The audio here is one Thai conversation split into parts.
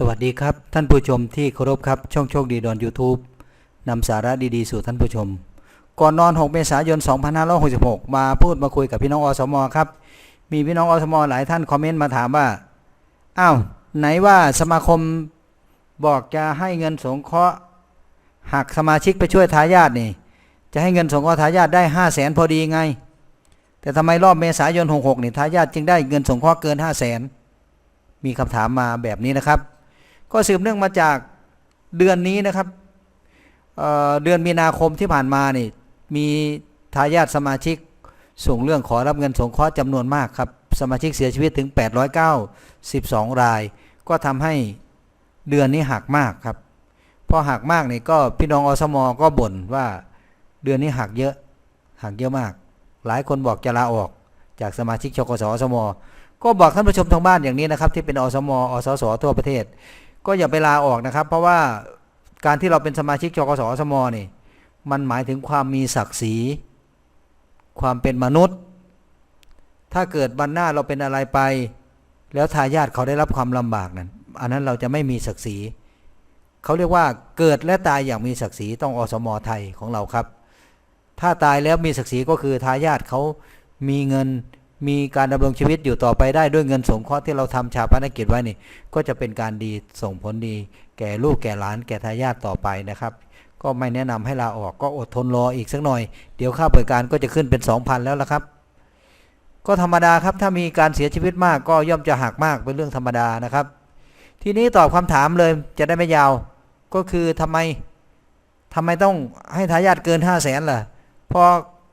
สวัสดีครับ ท่านผู้ชมที่เคารพครับ ช่องโชคดีดอน YouTube นำสาระดีๆ สู่ท่านผู้ชม ก่อนนอน 6 เมษายน 2566 มาพูดมาคุยกับพี่น้องอสมอครับ มีพี่น้องอสมอหลายท่านคอมเมนต์มาถามว่าอ้าวไหนว่าสมาคมบอกจะให้เงินสงเคราะห์หักสมาชิกไปช่วยทายาทนี่ จะให้เงินสงเคราะห์ทายาทได้ 5 0 0แสนพอดีไง แต่ทำไมรอบเมษายน 66 นี่ทายาทจึงได้เงินสงเคราะห์เกิน 5 0 0แสนมีคำถามมาแบบนี้นะครับ ก็สืบเนื่องมาจากเดือนนี้นะครับเเดือนมีนาคมที่ผ่านมานี่มีทายาทสมาชิกส่งเรื่องขอรับเงินสงเคราะห์จำนวนมากครับ สมาชิกเสียชีวิตถึง 892 ราย ก็ทำให้เดือนนี้หักมากครับพอหักมากนี่ก็พี่น้องอสมก็บ่นว่าเดือนนี้หักเยอะหักเยอะมาก หลายคนบอกจะลาออกจากสมาชิกชกสอสม ก็บอกท่านผู้ชมทางบ้านอย่างนี้นะครับ ที่เป็นอสมอสสทั่วประเทศ ก็อย่าไปลาออกนะครับ เพราะว่าการที่เราเป็นสมาชิกชกสอสมนี่มันหมายถึงความมีศักดิ์ศรี ความเป็นมนุษย์ ถ้าเกิดวันหน้าเราเป็นอะไรไป แล้วทายาทเขาได้รับความลำบากนั้น อันนั้นเราจะไม่มีศักดิ์ศรีเขาเรียกว่าเกิดและตายอย่างมีศักดิ์ศรีต้องอสมไทยของเราครับ ถ้าตายแล้วมีศักดิ์ศรีก็คือทายาทเขามีเงิน มีการดำรงชีวิตอยู่ต่อไปได้ด้วยเงินสงเคราะห์ที่เราทำชาปนกิจไว้นี่ก็จะเป็นการดีส่งผลดี แก่ลูกแก่หลานแก่ทายาทต่อไปนะครับ ก็ไม่แนะนำให้ลาออกก็อดทนรออีกสักหน่อย เดี๋ยวค่าบริการก็จะขึ้นเป็น 2,000 แล้วละครับ ก็ธรรมดาครับถ้ามีการเสียชีวิตมากก็ย่อมจะหักมากเป็นเรื่องธรรมดานะครับ ทีนี้ตอบคำถามเลยจะได้ไม่ยาวก็คือทำไมทำไมต้องให้ทายาทเกิน5 0 0แสนล่ะพอ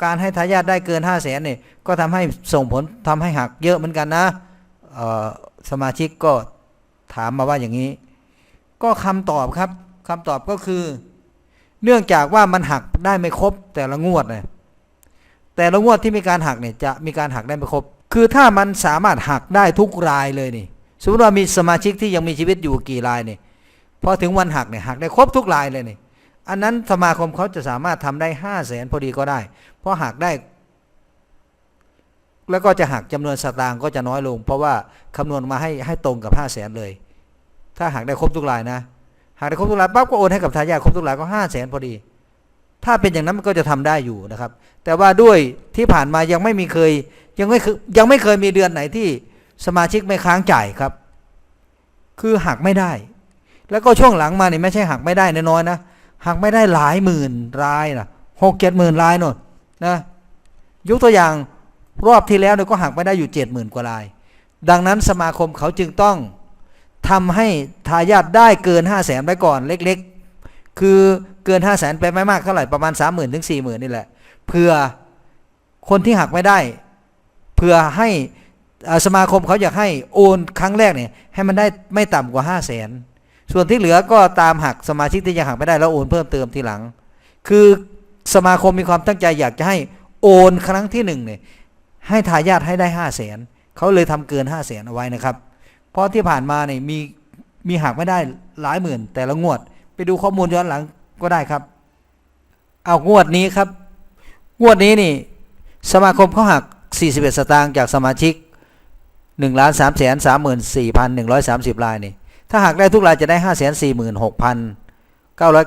การให้ทายาทได้เกิน5 0 0แสนเนี่ยก็ทำให้ส่งผลทำให้หักเยอะเหมือนกันนะสมาชิกก็ถามมาว่าอย่างนี้ ก็คำตอบครับคำตอบก็คือ เนื่องจากว่ามันหักได้ไม่ครบแต่ละงวดเนี่ยแต่ละงวดที่มีการหักเนี่ยจะมีการหักได้ไม่ครบ คือถ้ามันสามารถหักได้ทุกรายเลยนี่ สมมติว่ามีสมาชิกที่ยังมีชีวิตอยู่กี่รายเนี่ยพอถึงวันหักเนี่ยหักได้ครบทุกรายเลยนี่ อันนั้นสมาคมเขาจะสามารถทำได้ห้าแสนพอดีก็ได้ เพราะหักได้ แล้วก็จะหักจำนวนสตางค์ก็จะน้อยลง เพราะว่าคำนวณมาให้ให้ตรงกับห้าแสนเลย ถ้าหักได้ครบทุกรายนะ หากได้ครบทุกรายปั๊บก็โอนให้กับทายาทครบทุกรายก็ห้าแสนพอดี ถ้าเป็นอย่างนั้นมันก็จะทำได้อยู่นะครับ แต่ว่าด้วยที่ผ่านมายังไม่มีเคย ยังไม่เคยยังไม่เคยมีเดือนไหนที่สมาชิกไม่ค้างจ่ายครับ คือหักไม่ได้ แล้วก็ช่วงหลังมาเนี่ยไม่ใช่หักไม่ได้น้อยๆนะ หักไม่ได้หลายหมื่นรายนะหกเจ็ดหมื่นรายน่นนะยกตัวอย่างรอบที่แล้วเนี่ยก็หักไม่ได้อยู่เจ็ดหมื่นกว่าราย ดังนั้นสมาคมเขาจึงต้องทำให้ทายาทได้เกินห้าแสนไปก่อนเล็กๆ คือเกินห้าแสนไปไม่มากเท่าไหร่ประมาณสามหมื่นถึงสี่หมื่นนี่แหละเพื่อคนที่หักไม่ได้เพื่อให้สมาคมเขาอยากให้โอนครั้งแรกเนี่ยให้มันได้ไม่ต่ำกว่าห้าแสน ส่วนที่เหลือก็ตามหักสมาชิกที่ยังหักไม่ได้แล้วโอนเพิ่มเติมทีหลัง คือสมาคมมีความตั้งใจอยากจะให้โอนครั้งที่หนึ่งเนี่ยให้ทายาทให้ได้ห้าแสนเขาเลยทำเกินห้าแสนเอาไว้นะครับ เพราะที่ผ่านมาเนี่ยมีมีหักไม่ได้หลายหมื่น แต่ละงวด ไปดูข้อมูลย้อนหลังก็ได้ครับ เอางวดนี้ครับ งวดนี้นี่สมาคมเขาหัก 41 สตางค์จากสมาชิก1ล้าน3แสน34,130รายนี่ ถ้าหากได้ทุกรายจะได้ 5 4 6 9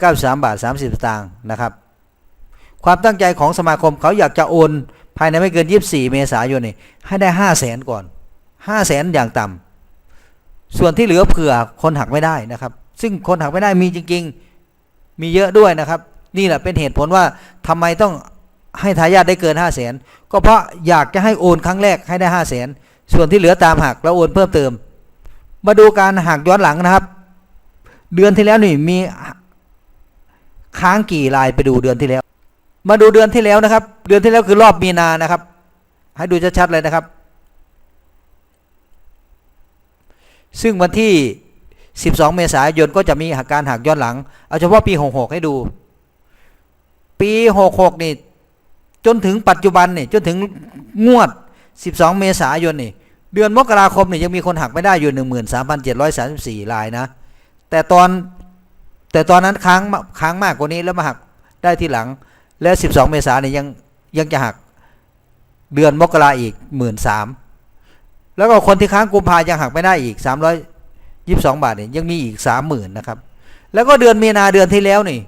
9 3 บาท 30 สตางค์นะครับ ความตั้งใจของสมาคมเขาอยากจะโอนภายในไม่เกิน 24 เมษายนนี่ให้ได้ 5 0 0แสนก่อน 5 0 0แสนอย่างต่ำส่วนที่เหลือเผื่อคนหักไม่ได้นะครับ ซึ่งคนหักไม่ได้มีจริง ๆ มีเยอะด้วยนะครับ นี่แหละเป็นเหตุผลว่าทำไมต้องให้ทายาทได้เกิน 5 0 0แสนก็เพราะอยากจะให้โอนครั้งแรกให้ได้ 5 0 0แสนส่วนที่เหลือตามหักแล้วโอนเพิ่มเติม มาดูการหักย้อนหลังนะครับ เดือนที่แล้วนี่มีค้างกี่รายไปดูเดือนที่แล้ว มาดูเดือนที่แล้วนะครับ เดือนที่แล้วคือรอบมีนานะครับ ให้ดูชัดๆเลยนะครับ ซึ่งวันที่ 12 เมษายนก็จะมีการหักย้อนหลัง เอาเฉพาะปี 66 ให้ดู ปี 66 นี่จนถึงปัจจุบันนี่จนถึงงวด 12 เมษายนนี่ เดือนมกราคมเนี่ยยังมีคนหักไม่ได้อยู่ 13,734รายนะ แต่ตอนแต่ตอนนั้นค้างค้างมากกว่านี้แล้วมาหักได้ทีหลัง และ 12 เมษายนเนี่ยยังยังจะหักเดือนมกราอีก 1 3ื่นแล้วก็คนที่ค้างกุมภายังหักไม่ได้อีก300ยี่สิบสองบาทเนี่ยยังมีอีกสามหมื่นนะครับ แล้วก็เดือนมีนาเดือนที่แล้วนี่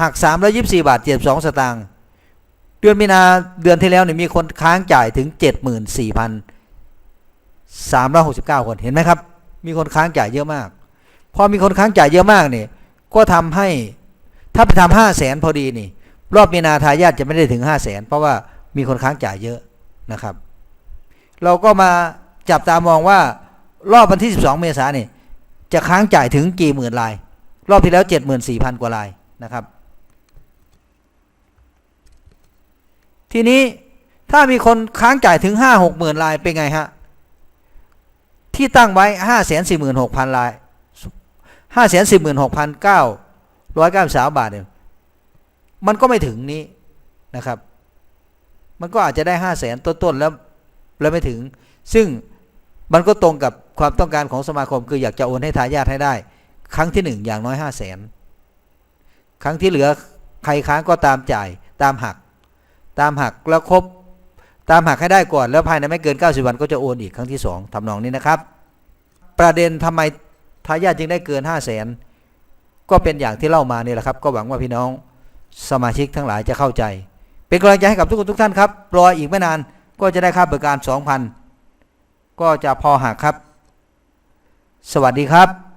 หักสามร้อยิบสี่บาทเจ็ดสองสตางค์เดือนมีนาเดือนที่แล้วนี่มีคนค้างจ่ายถึงเสามร้อยหกสิบเก้าคนเห็นไหมครับ มีคนค้างจ่ายเยอะมาก พอมีคนค้างจ่ายเยอะมากเนี่ยก็ทำให้ถ้าไปทำห้าแสนพอดีนี่ รอบมีนาทายาทจะไม่ได้ถึงห้าแสนเพราะว่ามีคนค้างจ่ายเยอะนะครับ เราก็มาจับตามองว่ารอบวันที่ 12 เมษายนนี่จะค้างจ่ายถึงกี่หมื่นลาย รอบที่แล้ว 74,000 กว่าลายนะครับ ทีนี้ถ้ามีคนค้างจ่ายถึง 5 6หมื่นลายเป็นไงฮะ ที่ตั้งไว้5 4 6 0 0 0ลาย5 4 6 6 9 9 3บาทเนี่ยมันก็ไม่ถึงนี้นะครับ มันก็อาจจะได้5 0 0แสนต้นๆแล้วแล้วไม่ถึง ซึ่งมันก็ตรงกับความต้องการของสมาคม คืออยากจะโอนให้ทายาทให้ได้ ครั้งที่หนึ่งอย่างน้อยห้าแสนครั้งที่เหลือใครค้างก็ตามจ่ายตามหัก ตามหักแล้วครบ ตามหักให้ได้ก่อนแล้วภายในไม่เกิน 90 วันก็จะโอนอีกครั้งที่สองทำนองนี้นะครับ ประเด็นทำไมทายาทจึงได้เกิน 5 0 0แสนก็เป็นอย่างที่เล่ามานี่แหละครับ ก็หวังว่าพี่น้องสมาชิกทั้งหลายจะเข้าใจ เป็นกำลังใจให้กับทุกคนทุกท่านครับรออีกไม่นานก็จะได้ค่าบริการ 2,000 ก็จะพอหักครับ สวัสดีครับ